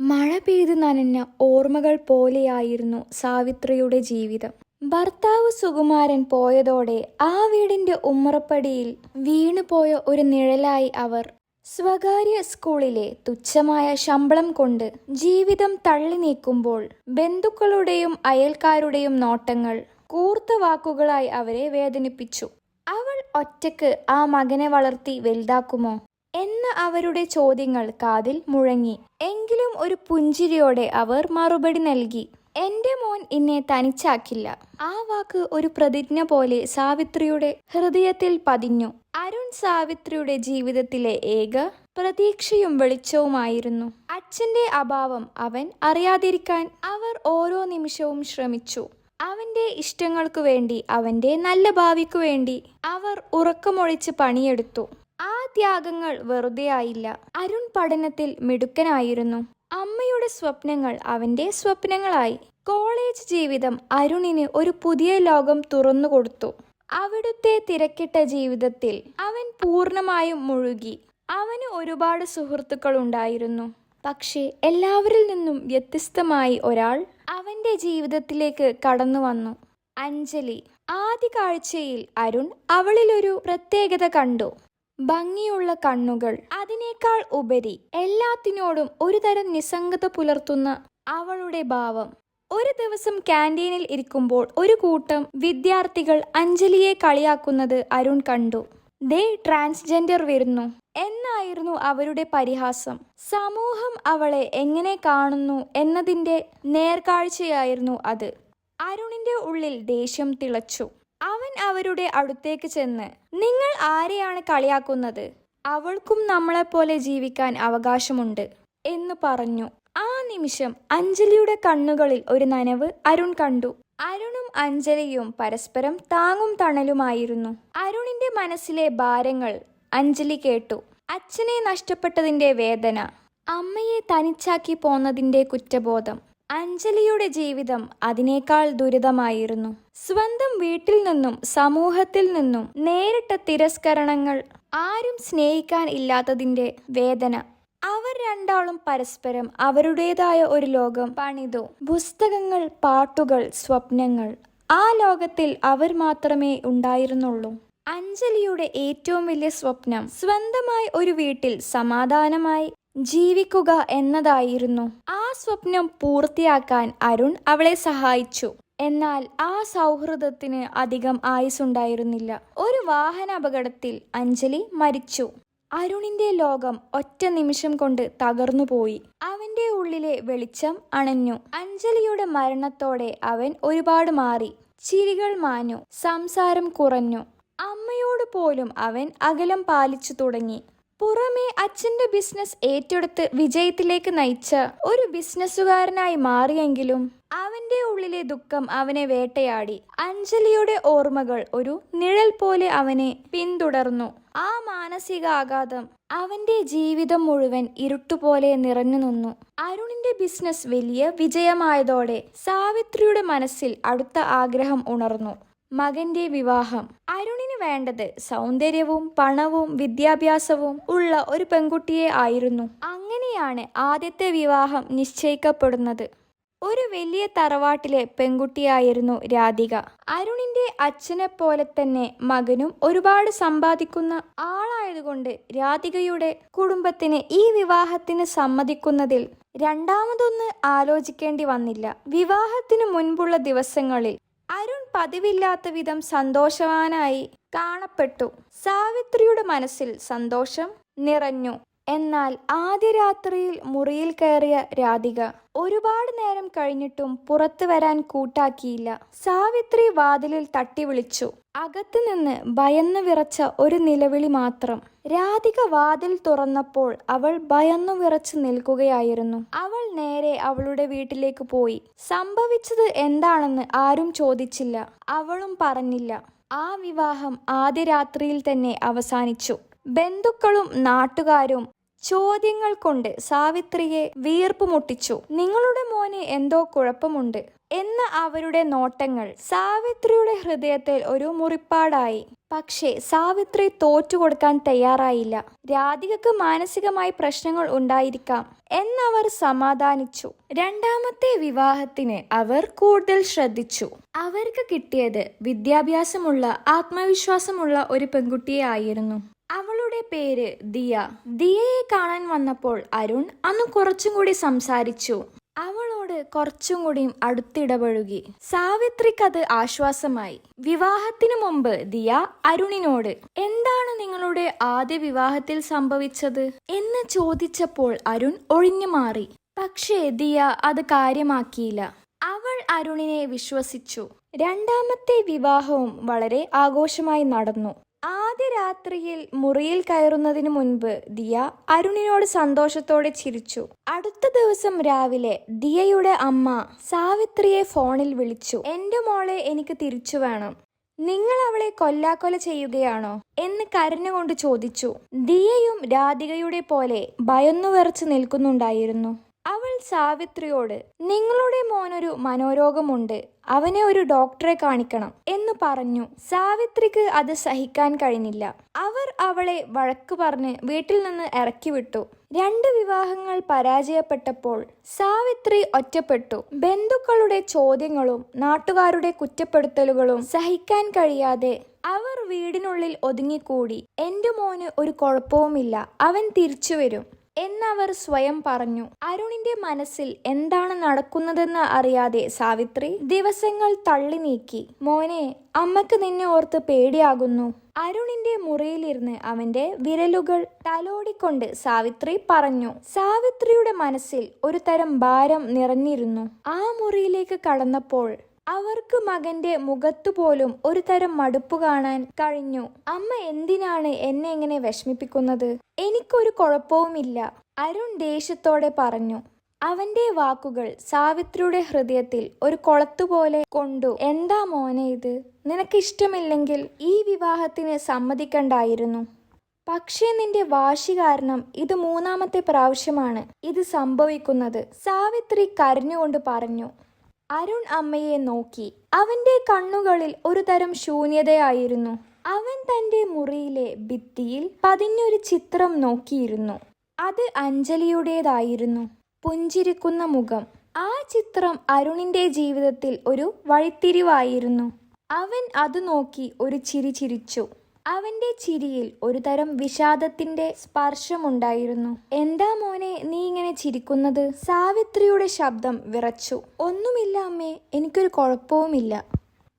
മഴ പെയ്ത് നനഞ്ഞ ഓർമ്മകൾ പോലെയായിരുന്നു സാവിത്രിയുടെ ജീവിതം. ഭർത്താവ് സുകുമാരൻ പോയതോടെ ആ വീടിന്റെ ഉമ്മറപ്പടിയിൽ വീണുപോയ ഒരു നിഴലായി അവർ സ്വകാര്യ സ്കൂളിലെ തുച്ഛമായ ശമ്പളം കൊണ്ട് ജീവിതം തള്ളി നീക്കുമ്പോൾ ബന്ധുക്കളുടെയും അയൽക്കാരുടെയും നോട്ടങ്ങൾ കൂർത്ത വാക്കുകളായി അവരെ വേദനിപ്പിച്ചു. അവൾ ഒറ്റയ്ക്ക് ആ മകനെ വളർത്തി വലുതാക്കുമോ? എന്ന അവരുടെ ചോദ്യങ്ങൾ കാതിൽ മുഴങ്ങി. എങ്കിലും ഒരു പുഞ്ചിരിയോടെ അവർ മറുപടി നൽകി. എന്റെ മോൻ എന്നെ തനിച്ചാക്കില്ല. ആ വാക്ക് ഒരു പ്രതിജ്ഞ പോലെ സാവിത്രിയുടെ ഹൃദയത്തിൽ പതിഞ്ഞു. അരുൺ സാവിത്രിയുടെ ജീവിതത്തിലെ ഏക പ്രതീക്ഷയും വെളിച്ചവുമായിരുന്നു. അച്ഛന്റെ അഭാവം അവൻ അറിയാതിരിക്കാൻ അവർ ഓരോ നിമിഷവും ശ്രമിച്ചു. അവന്റെ ഇഷ്ടങ്ങൾക്കു വേണ്ടി അവന്റെ നല്ല ഭാവിക്കു വേണ്ടി അവർ ഉറക്കമൊഴിച്ച് പണിയെടുത്തു. ത്യാഗങ്ങൾ വെറുതെയായില്ല അരുൺ പഠനത്തിൽ മിടുക്കനായിരുന്നു. അമ്മയുടെ സ്വപ്നങ്ങൾ അവന്റെ സ്വപ്നങ്ങളായി. കോളേജ് ജീവിതം അരുണിന് ഒരു പുതിയ ലോകം തുറന്നു കൊടുത്തു. അവിടുത്തെ തിരക്കിട്ട ജീവിതത്തിൽ അവൻ പൂർണമായും മുഴുകി. അവന് ഒരുപാട് സുഹൃത്തുക്കൾ ഉണ്ടായിരുന്നു. പക്ഷേ എല്ലാവരിൽ നിന്നും വ്യത്യസ്തമായി ഒരാൾ അവന്റെ ജീവിതത്തിലേക്ക് കടന്നു വന്നു. അഞ്ജലി. ആദ്യ കാഴ്ചയിൽ അരുൺ അവളിലൊരു പ്രത്യേകത കണ്ടു. ഭംഗിയുള്ള കണ്ണുകൾ. അതിനേക്കാൾ ഉപരി എല്ലാത്തിനോടും ഒരുതരം നിസ്സംഗത പുലർത്തുന്ന അവളുടെ ഭാവം. ഒരു ദിവസം ക്യാന്റീനിൽ ഇരിക്കുമ്പോൾ ഒരു കൂട്ടം വിദ്യാർത്ഥികൾ അഞ്ജലിയെ കളിയാക്കുന്നത് അരുൺ കണ്ടു. ദേ ട്രാൻസ്ജെൻഡർ വരുന്നു. എന്നായിരുന്നു അവരുടെ പരിഹാസം. സമൂഹം അവളെ എങ്ങനെ കാണുന്നു എന്നതിന്റെ നേർക്കാഴ്ചയായിരുന്നു അത്. അരുണിന്റെ ഉള്ളിൽ ദേഷ്യം തിളച്ചു. അവൻ അവരുടെ അടുത്തേക്ക് ചെന്ന് നിങ്ങൾ ആരെയാണ് കളിയാക്കുന്നത്? അവൾക്കും നമ്മളെപ്പോലെ ജീവിക്കാൻ അവകാശമുണ്ട് എന്ന് പറഞ്ഞു. ആ നിമിഷം അഞ്ജലിയുടെ കണ്ണുകളിൽ ഒരു നനവ് അരുൺ കണ്ടു. അരുണും അഞ്ജലിയും പരസ്പരം താങ്ങും തണലുമായിരുന്നു. അരുണിന്റെ മനസ്സിലെ ഭാരങ്ങൾ അഞ്ജലി കേട്ടു. അച്ഛനെ നഷ്ടപ്പെട്ടതിന്റെ വേദന അമ്മയെ തനിച്ചാക്കി പോന്നതിന്റെ കുറ്റബോധം അഞ്ജലിയുടെ ജീവിതം അതിനേക്കാൾ ദുരിതമായിരുന്നു. സ്വന്തം വീട്ടിൽ നിന്നും സമൂഹത്തിൽ നിന്നും നേരിട്ട തിരസ്കരണങ്ങൾ ആരും സ്നേഹിക്കാൻ ഇല്ലാത്തതിന്റെ വേദന. അവർ രണ്ടാളും പരസ്പരം അവരുടേതായ ഒരു ലോകം പണിതു. പുസ്തകങ്ങൾ പാട്ടുകൾ സ്വപ്നങ്ങൾ. ആ ലോകത്തിൽ അവർ മാത്രമേ ഉണ്ടായിരുന്നുള്ളൂ. അഞ്ജലിയുടെ ഏറ്റവും വലിയ സ്വപ്നം സ്വന്തമായി ഒരു വീട്ടിൽ സമാധാനമായി ജീവിക്കുക എന്നതായിരുന്നു. ആ സ്വപ്നം പൂർത്തിയാക്കാൻ അരുൺ അവളെ സഹായിച്ചു. എന്നാൽ ആ സൗഹൃദത്തിന് അധികം ആയുസുണ്ടായിരുന്നില്ല. ഒരു വാഹന അപകടത്തിൽ അഞ്ജലി മരിച്ചു. അരുണിന്റെ ലോകം ഒറ്റ നിമിഷം കൊണ്ട് തകർന്നുപോയി. അവന്റെ ഉള്ളിലെ വെളിച്ചം അണഞ്ഞു. അഞ്ജലിയുടെ മരണത്തോടെ അവൻ ഒരുപാട് മാറി. ചിരികൾ മാഞ്ഞു. സംസാരം കുറഞ്ഞു. അമ്മയോട് പോലും അവൻ അകലം പാലിച്ചു തുടങ്ങി. പുറമെ അച്ഛന്റെ ബിസിനസ് ഏറ്റെടുത്ത് വിജയത്തിലേക്ക് നയിച്ച ഒരു ബിസിനസ്സുകാരനായി മാറിയെങ്കിലും അവന്റെ ഉള്ളിലെ ദുഃഖം അവനെ വേട്ടയാടി. അഞ്ജലിയുടെ ഓർമ്മകൾ ഒരു നിഴൽ പോലെ അവനെ പിന്തുടർന്നു. ആ മാനസിക ആഘാതം അവന്റെ ജീവിതം മുഴുവൻ ഇരുട്ടുപോലെ നിറഞ്ഞു നിന്നു. അരുണിന്റെ ബിസിനസ് വലിയ വിജയമായതോടെ സാവിത്രിയുടെ മനസ്സിൽ അടുത്ത ആഗ്രഹം ഉണർന്നു. മകന്റെ വിവാഹം. അരുണിന് വേണ്ടത് സൗന്ദര്യവും പണവും വിദ്യാഭ്യാസവും ഉള്ള ഒരു പെൺകുട്ടിയെ ആയിരുന്നു. അങ്ങനെയാണ് ആദ്യത്തെ വിവാഹം നിശ്ചയിക്കപ്പെടുന്നത്. ഒരു വലിയ തറവാട്ടിലെ പെൺകുട്ടിയായിരുന്നു രാധിക. അരുണിന്റെ അച്ഛനെ പോലെ തന്നെ മകനും ഒരുപാട് സമ്പാദിക്കുന്ന ആളായതുകൊണ്ട് രാധികയുടെ കുടുംബത്തിന് ഈ വിവാഹത്തിന് സമ്മതിക്കുന്നതിൽ രണ്ടാമതൊന്ന് ആലോചിക്കേണ്ടി വന്നില്ല. വിവാഹത്തിനു മുൻപുള്ള ദിവസങ്ങളിൽ അരുൺ പതിവില്ലാത്ത വിധം സന്തോഷവാനായി കാണപ്പെട്ടു. സാവിത്രിയുടെ മനസ്സിൽ സന്തോഷം നിറഞ്ഞു. എന്നാൽ ആദ്യ രാത്രിയിൽ മുറിയിൽ കയറിയ രാധിക ഒരുപാട് നേരം കഴിഞ്ഞിട്ടും പുറത്തു വരാൻ കൂട്ടാക്കിയില്ല. സാവിത്രി വാതിലിൽ തട്ടി വിളിച്ചു. അകത്തു നിന്ന് ഭയന്നു വിറച്ച ഒരു നിലവിളി മാത്രം. രാധിക വാതിൽ തുറന്നപ്പോൾ അവൾ ഭയന്നു വിറച്ചു നിൽക്കുകയായിരുന്നു. അവൾ നേരെ അവളുടെ വീട്ടിലേക്ക് പോയി. സംഭവിച്ചത് എന്താണെന്ന് ആരും ചോദിച്ചില്ല. അവളും പറഞ്ഞില്ല. ആ വിവാഹം ആദ്യ രാത്രിയിൽ തന്നെ അവസാനിച്ചു. ബന്ധുക്കളും നാട്ടുകാരും ചോദ്യങ്ങൾ കൊണ്ട് സാവിത്രിയെ വീർപ്പ് മുട്ടിച്ചു നിങ്ങളുടെ മോന് എന്തോ കുഴപ്പമുണ്ട് എന്ന അവരുടെ നോട്ടങ്ങൾ സാവിത്രിയുടെ ഹൃദയത്തിൽ ഒരു മുറിപ്പാടായി. പക്ഷേ സാവിത്രി തോറ്റുകൊടുക്കാൻ തയ്യാറായില്ല. രാധികക്ക് മാനസികമായി പ്രശ്നങ്ങൾ ഉണ്ടായിരിക്കാം എന്നവർ സമാധാനിച്ചു. രണ്ടാമത്തെ വിവാഹത്തിന് അവർ കൂടുതൽ ശ്രദ്ധിച്ചു. അവർക്ക് കിട്ടിയത് വിദ്യാഭ്യാസമുള്ള ആത്മവിശ്വാസമുള്ള ഒരു പെൺകുട്ടിയെ ആയിരുന്നു. അവളുടെ പേര് ദിയ. ദിയയെ കാണാൻ വന്നപ്പോൾ അരുൺ അന്ന് കുറച്ചും കൂടി സംസാരിച്ചു. അവളോട് കുറച്ചും കൂടിയും അടുത്തിടപഴകി. സാവിത്രിക്കത് ആശ്വാസമായി. വിവാഹത്തിന് മുമ്പ് ദിയ അരുണിനോട് എന്താണ് നിങ്ങളുടെ ആദ്യ വിവാഹത്തിൽ സംഭവിച്ചത്? എന്ന് ചോദിച്ചപ്പോൾ അരുൺ ഒഴിഞ്ഞു മാറി. പക്ഷേ ദിയ അത് കാര്യമാക്കിയില്ല. അവൾ അരുണിനെ വിശ്വസിച്ചു. രണ്ടാമത്തെ വിവാഹവും വളരെ ആഘോഷമായി നടന്നു. ആദ്യ രാത്രിയിൽ മുറിയിൽ കയറുന്നതിന് മുൻപ് ദിയ അരുണിനോട് സന്തോഷത്തോടെ ചിരിച്ചു. അടുത്ത ദിവസം രാവിലെ ദിയയുടെ അമ്മ സാവിത്രിയെ ഫോണിൽ വിളിച്ചു. എന്റെ മോളെ എനിക്ക് തിരിച്ചു വേണം. നിങ്ങൾ അവളെ കൊല്ലാക്കൊല ചെയ്യുകയാണോ? എന്ന് കരഞ്ഞുകൊണ്ട് ചോദിച്ചു. ദിയയും രാധികയുടെ പോലെ ഭയന്നു വിറച്ചു നിൽക്കുന്നുണ്ടായിരുന്നു. അവൾ സാവിത്രിയോട് നിങ്ങളുടെ മോനൊരു മനോരോഗമുണ്ട് അവനെ ഒരു ഡോക്ടറെ കാണിക്കണം എന്ന് പറഞ്ഞു. സാവിത്രിക്ക് അത് സഹിക്കാൻ കഴിഞ്ഞില്ല. അവർ അവളെ വഴക്ക് പറഞ്ഞ് വീട്ടിൽ നിന്ന് ഇറക്കി വിട്ടു. രണ്ട് വിവാഹങ്ങൾ പരാജയപ്പെട്ടപ്പോൾ സാവിത്രി ഒറ്റപ്പെട്ടു. ബന്ധുക്കളുടെ ചോദ്യങ്ങളും നാട്ടുകാരുടെ കുറ്റപ്പെടുത്തലുകളും സഹിക്കാൻ കഴിയാതെ അവർ വീടിനുള്ളിൽ ഒതുങ്ങിക്കൂടി. എന്റെ മോന് ഒരു കുഴപ്പവുമില്ല അവൻ തിരിച്ചു വരും. എന്നവർ സ്വയം പറഞ്ഞു അരുണിന്റെ മനസ്സിൽ എന്താണ് നടക്കുന്നതെന്ന് അറിയാതെ സാവിത്രി ദിവസങ്ങൾ തള്ളി നീക്കി. മോനെ അമ്മയ്ക്ക് നിന്നെ ഓർത്ത് പേടിയാകുന്നു. അരുണിന്റെ മുറിയിലിരുന്ന് അവന്റെ വിരലുകൾ തലോടിക്കൊണ്ട് സാവിത്രി പറഞ്ഞു സാവിത്രിയുടെ മനസ്സിൽ ഒരു തരം ഭാരം നിറഞ്ഞിരുന്നു. ആ മുറിയിലേക്ക് കടന്നപ്പോൾ അവർക്ക് മകന്റെ മുഖത്തുപോലും ഒരു തരം മടുപ്പ് കാണാൻ കഴിഞ്ഞു. അമ്മ എന്തിനാണ് എന്നെ ഇങ്ങനെ വിഷമിപ്പിക്കുന്നത്? എനിക്കൊരു കുഴപ്പവുമില്ല. അരുൺ ദേഷ്യത്തോടെ പറഞ്ഞു. അവന്റെ വാക്കുകൾ സാവിത്രിയുടെ ഹൃദയത്തിൽ ഒരു കൊളത്തുപോലെ കൊണ്ടു. എന്താ മോനെ ഇത്? നിനക്കിഷ്ടമില്ലെങ്കിൽ ഈ വിവാഹത്തിന് സമ്മതിക്കണ്ടായിരുന്നു. പക്ഷേ നിന്റെ വാശി കാരണം ഇത് മൂന്നാമത്തെ പ്രാവശ്യമാണ് ഇത് സംഭവിക്കുന്നത് സാവിത്രി കരഞ്ഞുകൊണ്ട് പറഞ്ഞു. അരുൺ അമ്മയെ നോക്കി. അവന്റെ കണ്ണുകളിൽ ഒരു തരം ശൂന്യതയായിരുന്നു. അവൻ തന്റെ മുറിയിലെ ഭിത്തിയിൽ പതിഞ്ഞൊരു ചിത്രം നോക്കിയിരുന്നു. അത് അഞ്ജലിയുടേതായിരുന്നു. പുഞ്ചിരിക്കുന്ന മുഖം. ആ ചിത്രം അരുണിന്റെ ജീവിതത്തിൽ ഒരു വഴിത്തിരിവായിരുന്നു. അവൻ അത് നോക്കി ഒരു ചിരി ചിരിച്ചു. അവന്റെ ചിരിയിൽ ഒരു തരം വിഷാദത്തിന്റെ സ്പർശമുണ്ടായിരുന്നു. എന്താ മോനെ നീ ഇങ്ങനെ ചിരിക്കുന്നത്? സാവിത്രിയുടെ ശബ്ദം വിറച്ചു. ഒന്നുമില്ല അമ്മേ എനിക്കൊരു കുഴപ്പവുമില്ല.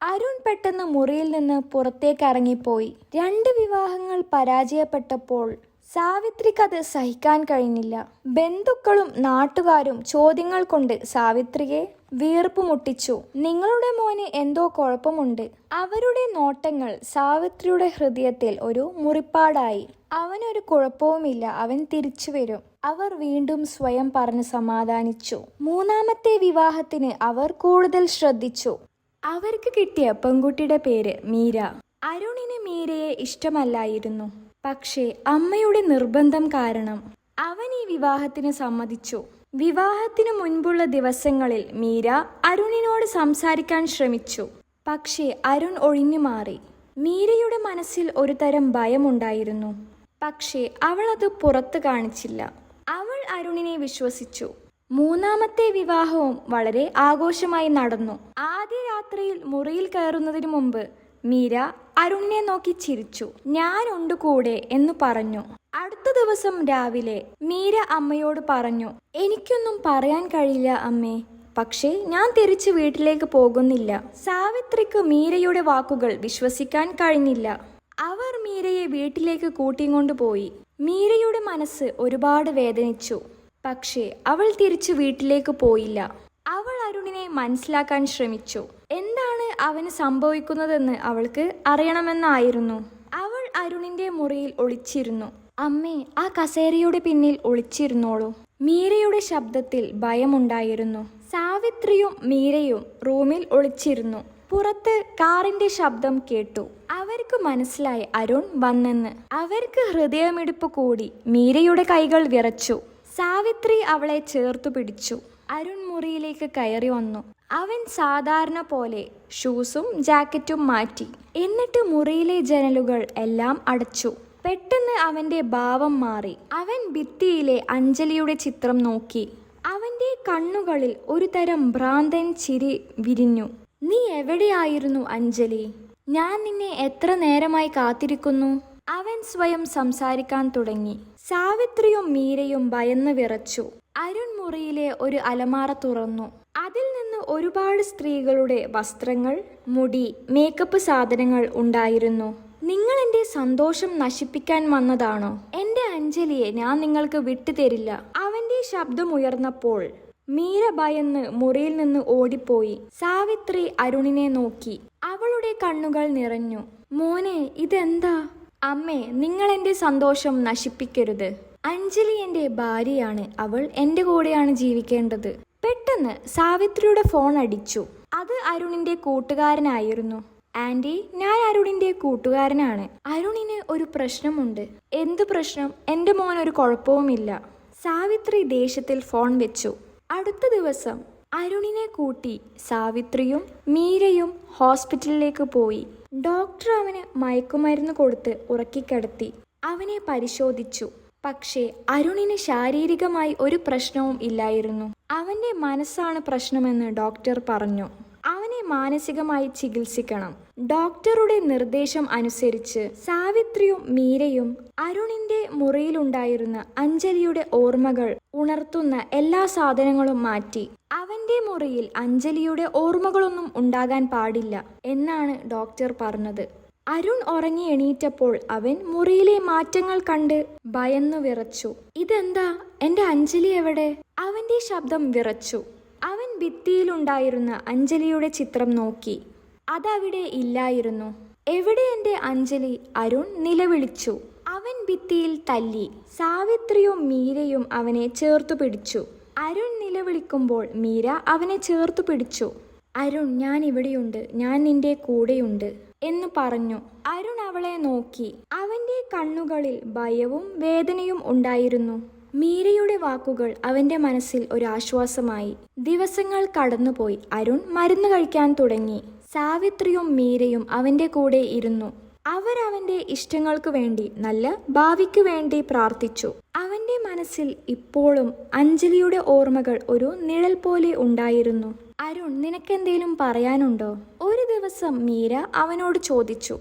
അരുൺ പെട്ടെന്ന് മുറിയിൽ നിന്ന് പുറത്തേക്ക് ഇറങ്ങിപ്പോയി. രണ്ട് വിവാഹങ്ങൾ പരാജയപ്പെട്ടപ്പോൾ സാവിത്രിക്ക് അത് സഹിക്കാൻ കഴിഞ്ഞില്ല. ബന്ധുക്കളും നാട്ടുകാരും ചോദ്യങ്ങൾ കൊണ്ട് സാവിത്രിയെ വീർപ്പ് മുട്ടിച്ചു. നിങ്ങളുടെ മോന് എന്തോ കുഴപ്പമുണ്ട്. അവരുടെ നോട്ടങ്ങൾ സാവിത്രിയുടെ ഹൃദയത്തിൽ ഒരു മുറിപ്പാടായി. അവനൊരു കുഴപ്പവുമില്ല. അവൻ തിരിച്ചു വരും. അവർ വീണ്ടും സ്വയം പറഞ്ഞ് സമാധാനിച്ചു. മൂന്നാമത്തെ വിവാഹത്തിന് അവർ കൂടുതൽ ശ്രദ്ധിച്ചു. അവർക്ക് കിട്ടിയ പെൺകുട്ടിയുടെ പേര് മീര. അരുണിന് മീരയെ ഇഷ്ടമല്ലായിരുന്നു. പക്ഷേ അമ്മയുടെ നിർബന്ധം കാരണം അവൻ ഈ വിവാഹത്തിന് സമ്മതിച്ചു. വിവാഹത്തിനു മുൻപുള്ള ദിവസങ്ങളിൽ മീര അരുണിനോട് സംസാരിക്കാൻ ശ്രമിച്ചു. പക്ഷേ അരുൺ ഒഴിഞ്ഞു മാറി. മീരയുടെ മനസ്സിൽ ഒരു തരം ഭയമുണ്ടായിരുന്നു. പക്ഷേ അവൾ അത് പുറത്തു കാണിച്ചില്ല. അവൾ അരുണിനെ വിശ്വസിച്ചു. മൂന്നാമത്തെ വിവാഹവും വളരെ ആഘോഷമായി നടന്നു. ആദ്യ രാത്രിയിൽ മുറിയിൽ കയറുന്നതിന് മുമ്പ് മീര അരുണിനെ നോക്കി ചിരിച്ചു. ഞാനുണ്ട് കൂടെ എന്ന് പറഞ്ഞു. അടുത്ത ദിവസം രാവിലെ മീര അമ്മയോട് പറഞ്ഞു എനിക്കൊന്നും പറയാൻ കഴിയില്ല അമ്മേ. പക്ഷേ ഞാൻ തിരിച്ച് വീട്ടിലേക്ക് പോകുന്നില്ല. സാവിത്രിക്ക് മീരയുടെ വാക്കുകൾ വിശ്വസിക്കാൻ കഴിഞ്ഞില്ല. അവർ മീരയെ വീട്ടിലേക്ക് കൂട്ടിക്കൊണ്ടുപോയി മീരയുടെ മനസ്സ് ഒരുപാട് വേദനിച്ചു. പക്ഷേ അവൾ തിരിച്ചു വീട്ടിലേക്ക് പോയില്ല. അവൾ അരുണിനെ മനസ്സിലാക്കാൻ ശ്രമിച്ചു. എന്താണ് അവന് സംഭവിക്കുന്നതെന്ന് അവൾക്ക് അറിയണമെന്നായിരുന്നു. അവൾ അരുണിന്റെ മുറിയിൽ ഒളിച്ചിരുന്നു. അമ്മേ ആ കസേരയുടെ പിന്നിൽ ഒളിച്ചിരുന്നോളൂ. മീരയുടെ ശബ്ദത്തിൽ ഭയമുണ്ടായിരുന്നു. സാവിത്രിയും മീരയും റൂമിൽ ഒളിച്ചിരുന്നു. പുറത്ത് കാറിന്റെ ശബ്ദം കേട്ടു. അവർക്ക് മനസ്സിലായി അരുൺ വന്നെന്ന്. അവർക്ക് ഹൃദയമിടിപ്പ് കൂടി മീരയുടെ കൈകൾ വിറച്ചു. സാവിത്രി അവളെ ചേർത്തു പിടിച്ചു. അരുൺ മുറിയിലേക്ക് കയറി വന്നു. അവൻ സാധാരണ പോലെ ഷൂസും ജാക്കറ്റും മാറ്റി. എന്നിട്ട് മുറിയിലെ ജനലുകൾ എല്ലാം അടച്ചു. പെട്ടെന്ന് അവന്റെ ഭാവം മാറി. അവൻ ഭിത്തിയിലെ അഞ്ജലിയുടെ ചിത്രം നോക്കി. അവന്റെ കണ്ണുകളിൽ ഒരു തരം ഭ്രാന്തൻ ചിരി വിരിഞ്ഞു. നീ എവിടെയായിരുന്നു അഞ്ജലി? ഞാൻ നിന്നെ എത്ര നേരമായി കാത്തിരിക്കുന്നു അവൻ സ്വയം സംസാരിക്കാൻ തുടങ്ങി. സാവിത്രിയും മീരയും ഭയന്ന് വിറച്ചു. അരുൺ മുറിയിലെ ഒരു അലമാറ തുറന്നു. അതിൽ നിന്ന് ഒരുപാട് സ്ത്രീകളുടെ വസ്ത്രങ്ങൾ മുടി മേക്കപ്പ് സാധനങ്ങൾ ഉണ്ടായിരുന്നു. നിങ്ങൾ എന്റെ സന്തോഷം നശിപ്പിക്കാൻ വന്നതാണോ? എന്റെ അഞ്ജലിയെ ഞാൻ നിങ്ങൾക്ക് വിട്ടുതരില്ല. അവന്റെ ശബ്ദമുയർന്നപ്പോൾ മീര ഭയന്ന് മുറിയിൽ നിന്ന് ഓടിപ്പോയി. സാവിത്രി അരുണിനെ നോക്കി. അവളുടെ കണ്ണുകൾ നിറഞ്ഞു. മോനെ ഇതെന്താ? അമ്മേ നിങ്ങൾ എന്റെ സന്തോഷം നശിപ്പിക്കരുത്. അഞ്ജലി എന്റെ ഭാര്യയാണ്. അവൾ എന്റെ കൂടെയാണ് ജീവിക്കേണ്ടത്. പെട്ടെന്ന് സാവിത്രിയുടെ ഫോൺ അടിച്ചു. അത് അരുണിന്റെ കൂട്ടുകാരനായിരുന്നു. ആന്റി ഞാൻ അരുണിന്റെ കൂട്ടുകാരനാണ്. അരുണിന് ഒരു പ്രശ്നമുണ്ട്. എന്ത് പ്രശ്നം? എന്റെ മോൻ ഒരു കുഴപ്പവുമില്ല. സാവിത്രി ദേഷ്യത്തിൽ ഫോൺ വെച്ചു. അടുത്ത ദിവസം അരുണിനെ കൂട്ടി സാവിത്രിയും മീരയും ഹോസ്പിറ്റലിലേക്ക് പോയി. ഡോക്ടർ അവന് മയക്കുമരുന്ന് കൊടുത്ത് ഉറക്കിക്കിടത്തി. അവനെ പരിശോധിച്ചു. പക്ഷേ അരുണിന് ശാരീരികമായി ഒരു പ്രശ്നവും ഇല്ലായിരുന്നു. അവന്റെ മനസ്സാണ് പ്രശ്നമെന്ന് ഡോക്ടർ പറഞ്ഞു. അവനെ മാനസികമായി ചികിത്സിക്കണം. ഡോക്ടറുടെ നിർദ്ദേശം അനുസരിച്ച് സാവിത്രിയും മീരയും അരുണിന്റെ മുറിയിലുണ്ടായിരുന്ന അഞ്ജലിയുടെ ഓർമ്മകൾ ഉണർത്തുന്ന എല്ലാ സാധനങ്ങളും മാറ്റി. അവന്റെ മുറിയിൽ അഞ്ജലിയുടെ ഓർമ്മകളൊന്നും ഉണ്ടാകാൻ പാടില്ല എന്നാണ് ഡോക്ടർ പറഞ്ഞത്. അരുൺ ഉറങ്ങി എണീറ്റപ്പോൾ അവൻ മുറിയിലെ മാറ്റങ്ങൾ കണ്ട് ഭയന്നു വിറച്ചു. ഇതെന്താ? എന്റെ അഞ്ജലി എവിടെ? അവന്റെ ശബ്ദം വിറച്ചു. അവൻ ഭിത്തിയിലുണ്ടായിരുന്ന അഞ്ജലിയുടെ ചിത്രം നോക്കി. അതവിടെ ഇല്ലായിരുന്നു. എവിടെ എന്റെ അഞ്ജലി? അരുൺ നിലവിളിച്ചു. അവൻ ഭിത്തിയിൽ തല്ലി സാവിത്രിയും മീരയും അവനെ ചേർത്തു പിടിച്ചു. അരുൺ നിലവിളിക്കുമ്പോൾ മീര അവനെ ചേർത്തു പിടിച്ചു. അരുൺ ഞാൻ ഇവിടെയുണ്ട്. ഞാൻ നിന്റെ കൂടെയുണ്ട് എന്ന് പറഞ്ഞു. അരുൺ അവളെ നോക്കി. അവന്റെ കണ്ണുകളിൽ ഭയവും വേദനയും ഉണ്ടായിരുന്നു. മീരയുടെ വാക്കുകൾ അവന്റെ മനസ്സിൽ ഒരാശ്വാസമായി. ദിവസങ്ങൾ കടന്നുപോയി. അരുൺ മരുന്ന് കഴിക്കാൻ തുടങ്ങി. സാവിത്രിയും മീരയും അവന്റെ കൂടെ ഇരുന്നു. അവർ അവന്റെ ഇഷ്ടങ്ങൾക്കു വേണ്ടി നല്ല ഭാവിക്ക് വേണ്ടി പ്രാർത്ഥിച്ചു. അവന്റെ മനസ്സിൽ ഇപ്പോഴും അഞ്ജലിയുടെ ഓർമ്മകൾ ഒരു നിഴൽ പോലെ ഉണ്ടായിരുന്നു. അരുൺ നിനക്കെന്തേലും പറയാനുണ്ടോ? ഒരു ദിവസം മീര അവനോട് ചോദിച്ചു.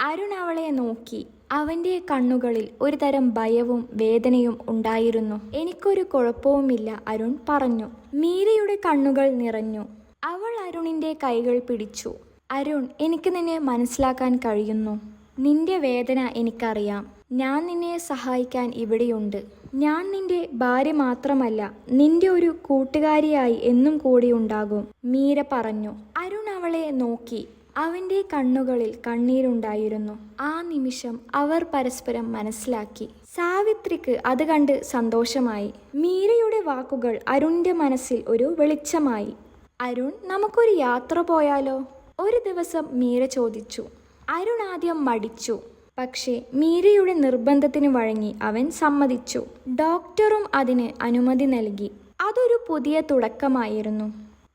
അരുൺ അവളെ നോക്കി അവന്റെ കണ്ണുകളിൽ ഒരു തരം ഭയവും വേദനയും ഉണ്ടായിരുന്നു. എനിക്കൊരു കുഴപ്പവുമില്ല അരുൺ പറഞ്ഞു. മീരയുടെ കണ്ണുകൾ നിറഞ്ഞു. അവൾ അരുണിന്റെ കൈകൾ പിടിച്ചു. അരുൺ എനിക്ക് നിന്നെ മനസ്സിലാക്കാൻ കഴിയുന്നു. നിന്റെ വേദന എനിക്കറിയാം. ഞാൻ നിന്നെ സഹായിക്കാൻ ഇവിടെയുണ്ട്. ഞാൻ നിന്റെ ഭാര്യ മാത്രമല്ല നിന്റെ ഒരു കൂട്ടുകാരിയായി എന്നും കൂടി ഉണ്ടാകും മീര പറഞ്ഞു. അരുൺ അവളെ നോക്കി. അവന്റെ കണ്ണുകളിൽ കണ്ണീരുണ്ടായിരുന്നു. ആ നിമിഷം അവർ പരസ്പരം മനസ്സിലാക്കി. സാവിത്രിക്ക് അത് കണ്ട് സന്തോഷമായി. മീരയുടെ വാക്കുകൾ അരുണിന്റെ മനസ്സിൽ ഒരു വെളിച്ചമായി. അരുൺ നമുക്കൊരു യാത്ര പോയാലോ? ഒരു ദിവസം മീര ചോദിച്ചു. അരുൺ ആദ്യം മടിച്ചു. പക്ഷേ മീരയുടെ നിർബന്ധത്തിന് വഴങ്ങി അവൻ സമ്മതിച്ചു. ഡോക്ടറും അതിന് അനുമതി നൽകി. അതൊരു പുതിയ തുടക്കമായിരുന്നു.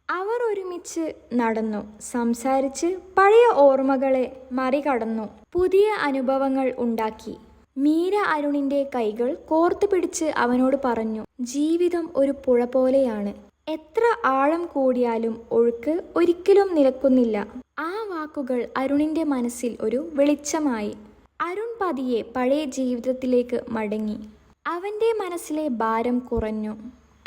അവർ ഒരുമിച്ച് നടന്നു. സംസാരിച്ച് പഴയ ഓർമ്മകളെ മറികടന്നു. പുതിയ അനുഭവങ്ങൾ ഉണ്ടാക്കി. മീര അരുണിന്റെ കൈകൾ കോർത്തു പിടിച്ച് അവനോട് പറഞ്ഞു ജീവിതം ഒരു പുഴ പോലെയാണ്. എത്ര ആഴം കൂടിയാലും ഒഴുക്ക് ഒരിക്കലും നിലക്കുന്നില്ല. ആ വാക്കുകൾ അരുണിന്റെ മനസ്സിൽ ഒരു വെളിച്ചമായി. അരുൺ പതിയെ പഴയ ജീവിതത്തിലേക്ക് മടങ്ങി. അവന്റെ മനസ്സിലെ ഭാരം കുറഞ്ഞു.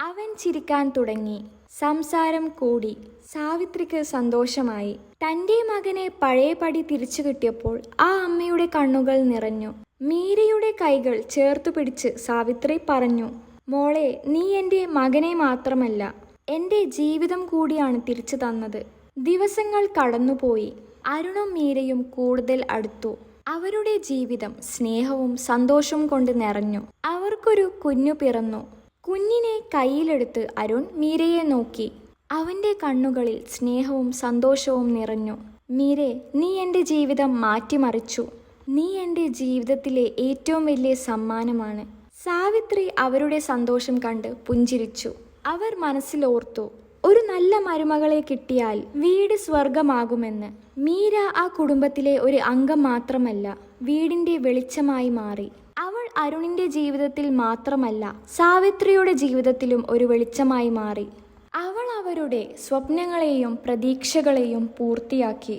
അവൻ ചിരിക്കാൻ തുടങ്ങി. സംസാരം കൂടി. സാവിത്രിക്ക് സന്തോഷമായി. തന്റെ മകനെ പഴയപടി തിരിച്ചു കിട്ടിയപ്പോൾ ആ അമ്മയുടെ കണ്ണുകൾ നിറഞ്ഞു. മീരയുടെ കൈകൾ ചേർത്തു പിടിച്ച് സാവിത്രി പറഞ്ഞു മോളെ നീ എന്റെ മകനെ മാത്രമല്ല എന്റെ ജീവിതം കൂടിയാണ് തിരിച്ചു തന്നത്. ദിവസങ്ങൾ കടന്നുപോയി. അരുണും മീരയും കൂടുതൽ അടുത്തു. അവരുടെ ജീവിതം സ്നേഹവും സന്തോഷവും കൊണ്ട് നിറഞ്ഞു. അവർക്കൊരു കുഞ്ഞു പിറന്നു. കുഞ്ഞിനെ കയ്യിലെടുത്ത് അരുൺ മീരയെ നോക്കി. അവന്റെ കണ്ണുകളിൽ സ്നേഹവും സന്തോഷവും നിറഞ്ഞു. മീരെ നീ എന്റെ ജീവിതം മാറ്റിമറിച്ചു. നീ എന്റെ ജീവിതത്തിലെ ഏറ്റവും വലിയ സമ്മാനമാണ്. സാവിത്രി അവരുടെ സന്തോഷം കണ്ട് പുഞ്ചിരിച്ചു. അവർ മനസ്സിലോർത്തു ഒരു നല്ല മരുമകളെ കിട്ടിയാൽ വീട് സ്വർഗമാകുമെന്ന് മീര ആ കുടുംബത്തിലെ ഒരു അംഗം മാത്രമല്ല വീടിന്റെ വെളിച്ചമായി മാറി. അവൾ അരുണിന്റെ ജീവിതത്തിൽ മാത്രമല്ല സാവിത്രിയുടെ ജീവിതത്തിലും ഒരു വെളിച്ചമായി മാറി. അവൾ അവരുടെ സ്വപ്നങ്ങളെയും പ്രതീക്ഷകളെയും പൂർത്തിയാക്കി.